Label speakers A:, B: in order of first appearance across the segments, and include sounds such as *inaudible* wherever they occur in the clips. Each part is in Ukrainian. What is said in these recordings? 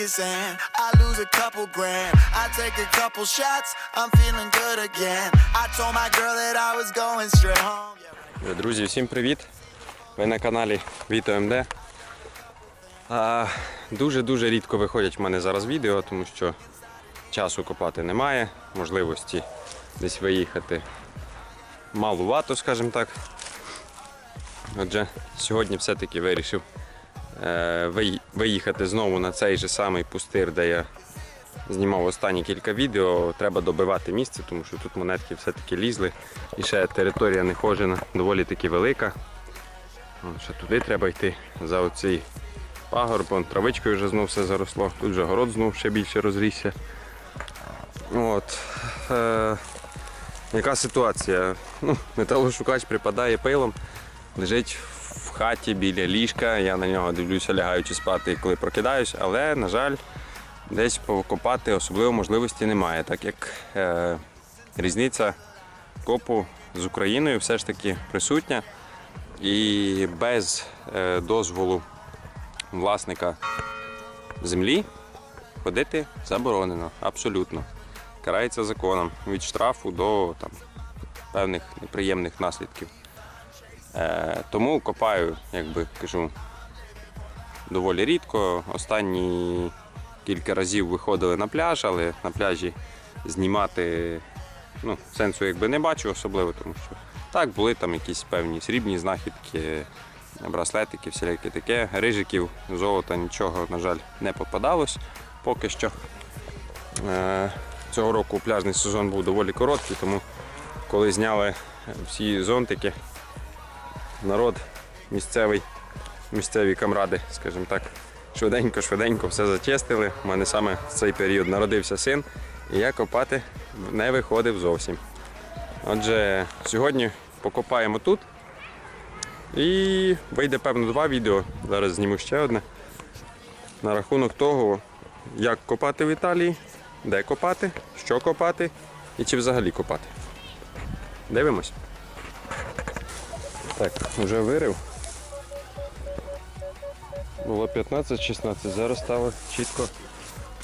A: Vegas and I lose a couple grand. I take a couple shots, I'm feeling good again. I told my girl that I was going straight home.
B: Друзі, всім привіт! Ви на каналі Віто МД. Дуже-дуже рідко виходять в мене зараз відео, тому що часу копати немає, можливості десь виїхати малувато, скажімо так. Отже, сьогодні все-таки вирішив виїхати знову на цей же самий пустир, де я знімав останні кілька відео. Треба добивати місце, тому що тут монетки все-таки лізли. І ще територія нехожена, доволі таки велика. Ще туди треба йти за оцей пагорб, вон, травичкою вже знов все заросло. Тут вже город знов ще більше розрісся. От. Е, яка ситуація? Ну, металошукач припадає пилом, лежить в хаті біля ліжка. Я на нього дивлюся, лягаючи спати, коли прокидаюсь, але, на жаль, десь покопати особливо можливості немає, так як е, різниця копу з Україною все ж таки присутня. І без е, дозволу власника землі ходити заборонено, абсолютно. Карається законом від штрафу до там, певних неприємних наслідків. Е, тому копаю, як би кажу, доволі рідко. Останні кілька разів виходили на пляж, але на пляжі знімати ну, сенсу якби не бачу особливо, тому що так, були там якісь певні срібні знахідки, браслетики, всілякі таке. Рижиків, золота, нічого, на жаль, не попадалось поки що. Е, Цього року пляжний сезон був доволі короткий, тому коли зняли всі зонтики, народ місцевий, місцеві камради, скажімо так, швиденько-швиденько все зачистили. У мене саме в цей період народився син, і я копати не виходив зовсім. Отже, сьогодні покопаємо тут. І вийде певно два відео. Зараз зніму ще одне. На рахунок того, як копати в Італії, де копати, що копати і чи взагалі копати. Дивимось. Так, вже вирив. Було 15-16, зараз стало чітко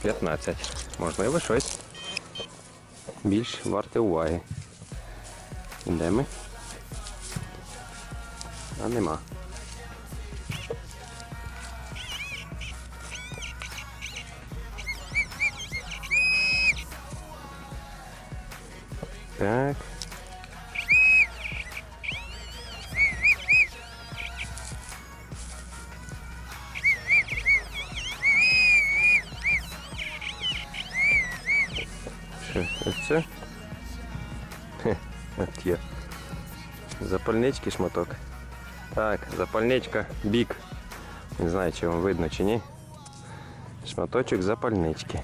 B: 15. Можливо, щось більш варте уваги. Де ми? А нема. Так. Запальнички шматок. Так, запальничка бік. Не знаю, чи вам видно чи ні. Шматочок запальнички.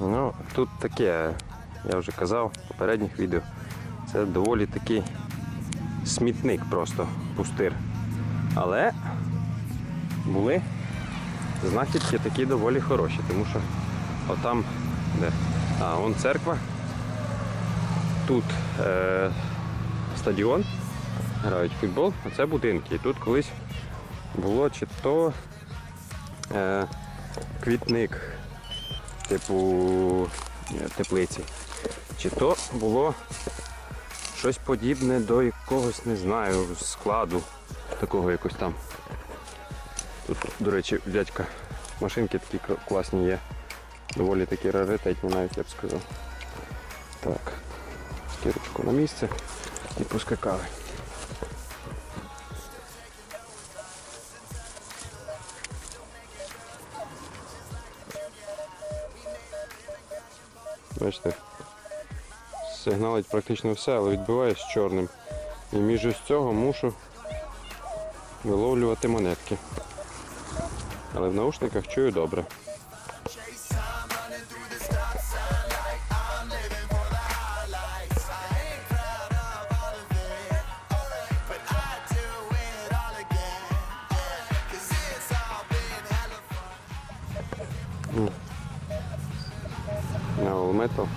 B: Ну, тут таке, я вже казав в попередніх відео. Це доволі такий смітник просто, пустир. Але були знахідки такі доволі хороші, тому що отам, де. А, вон церква. Тут е, стадіон, грають в футбол, а це будинки. І тут колись було чи то е, квітник, типу е, теплиці, чи то було щось подібне до якогось, не знаю, складу такого якось там. Тут, до речі, дядька машинки такі класні є. Доволі такі раритетні навіть я б сказав. Так, скірочку на місце і поскакали. Бачите, сигналить практично все, але відбиває з чорним. І між ось цього мушу виловлювати монетки. Але в наушниках чую добре. Метал.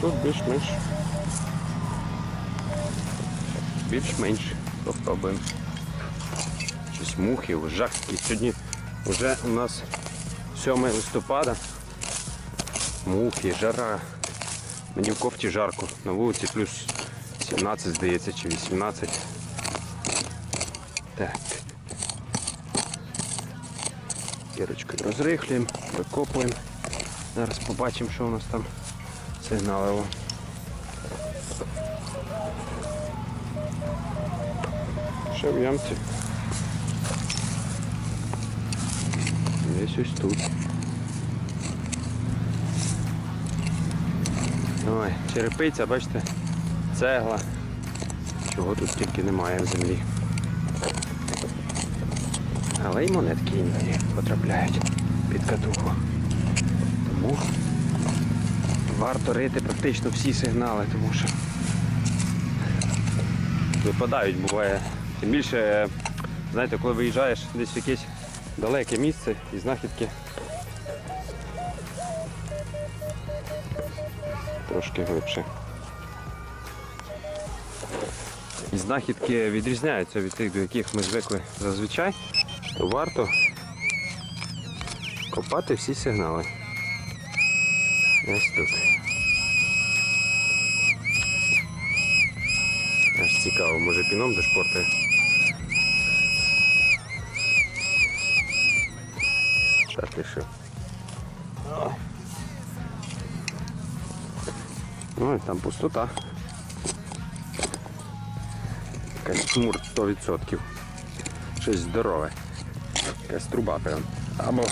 B: тут більш-менш. Більш-менш. Попробуємо. Щось мухи, ужаски. Сьогодні вже у нас 7 листопада. Мухи, жара. Мені в кофті жарко. На вулиці плюс 17, здається, чи 18. Так. Кірочкою розрихлюємо, викопуємо. Зараз побачимо, що у нас там сигналило. Ще в ямці. Десь ось тут. Ой, черепиця, бачите, цегла. Чого тут тільки немає в землі. Але й монетки іноді потрапляють під катуху. Тому варто рити практично всі сигнали, тому що випадають, буває. Тим більше, знаєте, коли виїжджаєш десь в якесь далеке місце і знахідки трошки глибше. І знахідки відрізняються від тих, до яких ми звикли зазвичай, то варто копати всі сигнали. Ось тут. Аж цікаво, може піном дошпортає. Так, ти що? Ну і там пустота. Якась хмур 100%. Щось здорове. Якась труба прям. Або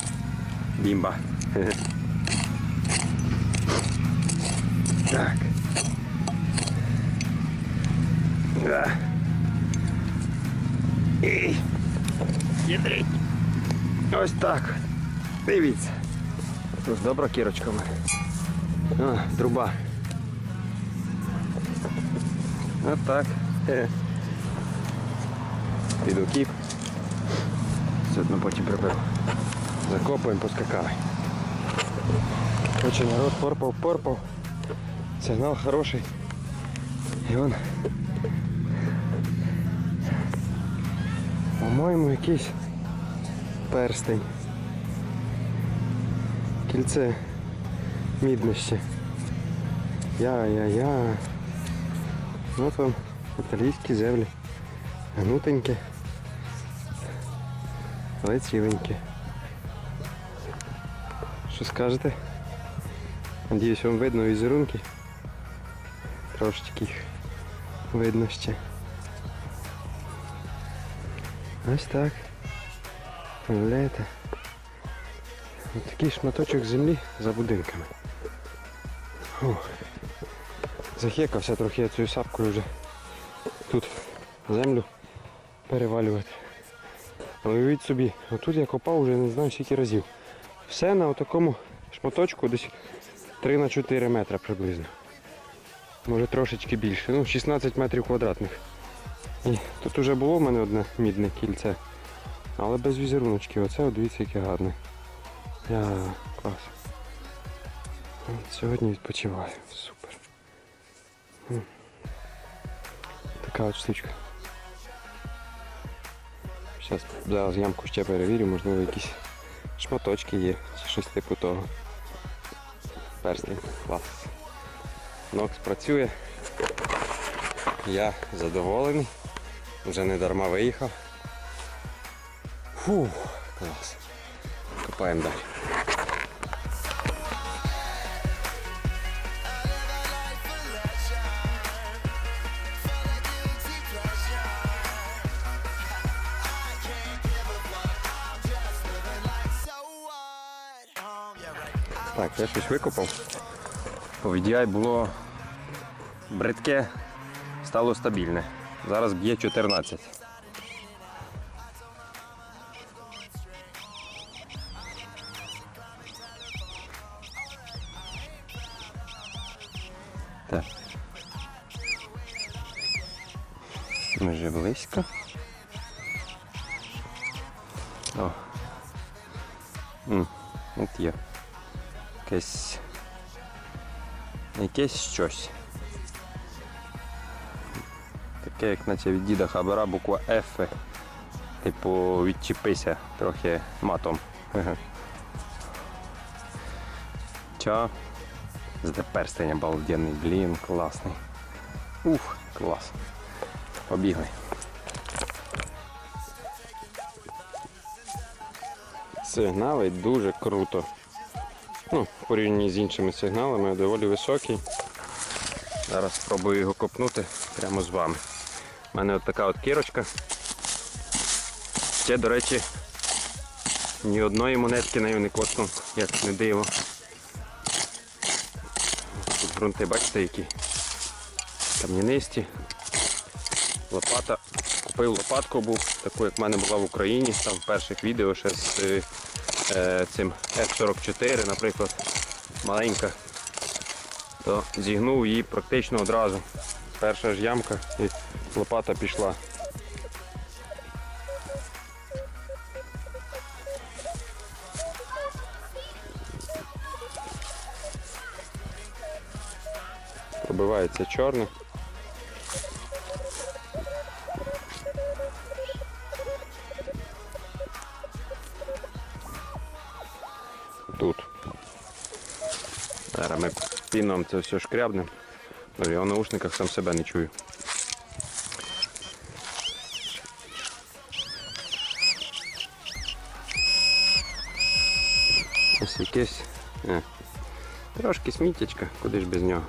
B: бімба. Так. Да. Ось так. Дивіться. Тут добра кірочка в мене. А, труба. От так. Хе. Піду кіп. Все одно потім приберу. Закопуємо, поскакали. Короче, народ порпав, порпав. Сигнал хороший. І он. По-моєму, якийсь перстень. Кільце мідне ще. Я-я-я. От вам італійські землі. Гнутеньке. Але ціленьке. Що скажете? Надіюсь, вам видно візерунки. Трошечки їх видно ще. Ось так. Уявляєте? Ось шматочок землі за будинками. Фух. Захекався трохи я цією сапкою вже тут землю перевалювати. Уявіть собі, отут я копав вже не знаю скільки разів. Все на такому шматочку десь 3 на 4 метри приблизно. Може трошечки більше. Ну, 16 метрів квадратних. І тут вже було в мене одне мідне кільце. Але без візеруночки. Оце от дивіться, яке гарне. Я, клас. Сьогодні відпочиваю. Супер. Така от штучка. Зараз зараз ямку ще перевірю, можливо якісь шматочки є, чи щось типу того. Перстень, клас. Нокс працює. Я задоволений. Вже не дарма виїхав. Фу, клас. Копаємо далі. Так, я щось викопав. По VDI було бридке, стало стабільне. Зараз б'є 14. Так. Ми вже близько. Якесь Якесь щось. Таке, як наче від діда хабара, буква F. Типу відчепися трохи матом. *laughs* Чо? Зате перстень обалденний, блін, класний. Ух, клас. Побігли. Сигнали дуже круто. Ну, в порівнянні з іншими сигналами доволі високий. Зараз спробую його копнути прямо з вами. У мене от така от кірочка. Ще, до речі, ні одної монетки нею не коснув, як не диво. Тут ґрунти, бачите, які кам'янисті. Лопата. Купив лопатку був, таку, як в мене була в Україні, там в перших відео ще з е, цим F44, наприклад, маленька. То зігнув її практично одразу. Перша ж ямка і лопата пішла. Пробивається чорне. Тут. Зараз ми піном це все шкрябнемо. Ну, Я в наушниках сам себе не чую. Ось якесь. е, Трошки сміттячка, куди ж без нього.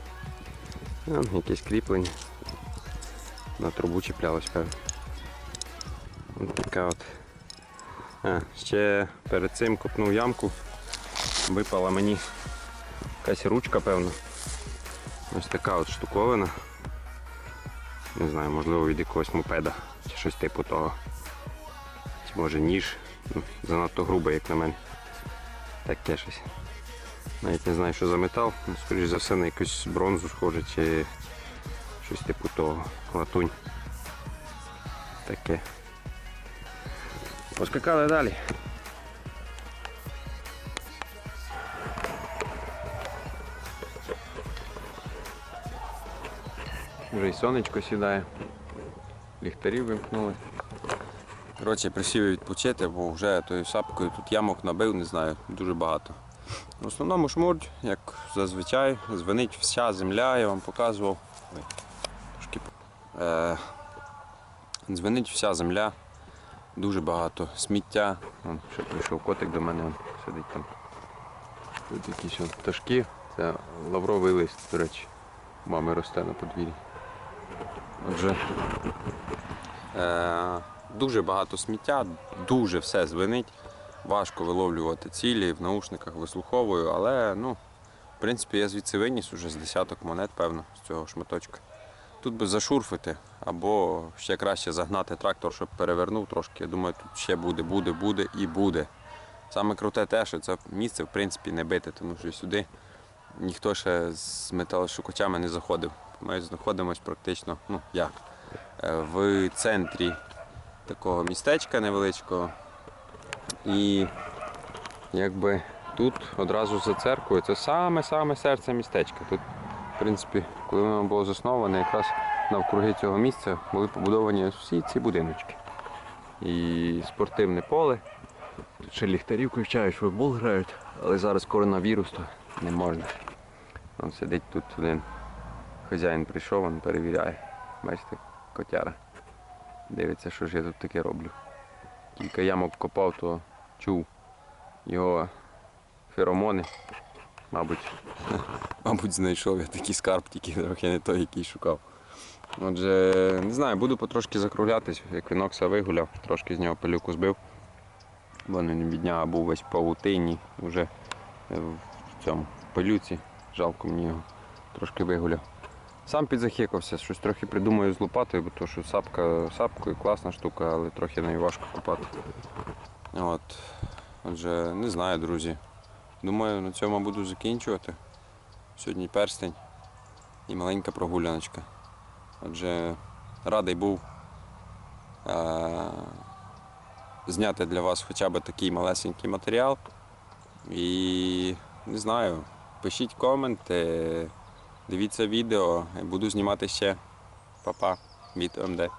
B: Там якесь кріплення. На трубу чіплялось, певно. Така от. А, ще перед цим копнув ямку. Випала мені якась ручка, певно. Ось така от штуковина. Не знаю, можливо від якогось мопеда чи щось типу того. Чи може ніж. Ну, занадто грубе, як на мене. Таке щось. Навіть не знаю, що за метал, ну, скоріш за все на якусь бронзу схоже чи щось типу того. Латунь. Таке. Поскакали далі. Вже й сонечко сідає. Ліхтарі вимкнули. Коротше, присів відпочити, бо вже тою сапкою тут ямок набив, не знаю, дуже багато. В основному шмурдь, як зазвичай, звенить вся земля, я вам показував. Ой, трошки... Е, дзвенить вся земля, дуже багато сміття. Вон, ще прийшов котик до мене, сидить там. Тут якісь пташки. Це лавровий лист, до речі, мами росте на подвір'ї. Отже, е, дуже багато сміття, дуже все звенить. Важко виловлювати цілі, в наушниках вислуховую, але ну, в принципі я звідси виніс уже з десяток монет, певно, з цього шматочка. Тут би зашурфити або ще краще загнати трактор, щоб перевернув трошки. Я думаю, тут ще буде, буде, буде і буде. Саме круте те, що це місце в принципі не бите, тому що сюди ніхто ще з металошукачами не заходив. Ми знаходимося практично, ну як, е, в центрі такого містечка невеличкого. І якби тут одразу за церквою це саме-саме серце містечка. Тут, в принципі, коли воно було засноване, якраз навкруги цього місця були побудовані всі ці будиночки. І спортивне поле. Тут ще ліхтарі включають, футбол грають, але зараз коронавірус, то не можна. Вон сидить тут один хазяїн прийшов, він перевіряє. Бачите, котяра. Дивиться, що ж я тут таке роблю. Кілька ямок копав, то чув його феромони. Мабуть, *laughs* мабуть, знайшов я такий скарб, тільки трохи не той, який шукав. Отже, не знаю, буду потрошки закруглятись, як вінокса вигуляв, трошки з нього пилюку збив. Бо він від дня був весь в вже в цьому пилюці. Жалко мені його трошки вигуляв. Сам підзахикався, щось трохи придумаю з лопатою, бо то, що сапка сапкою класна штука, але трохи нею важко копати. От. Отже, не знаю, друзі. Думаю, на цьому буду закінчувати. Сьогодні перстень і маленька прогуляночка. Отже, радий був е- зняти для вас хоча б такий малесенький матеріал. І не знаю, пишіть коменти, Дивіться відео, буду знімати ще. Па-па від МД.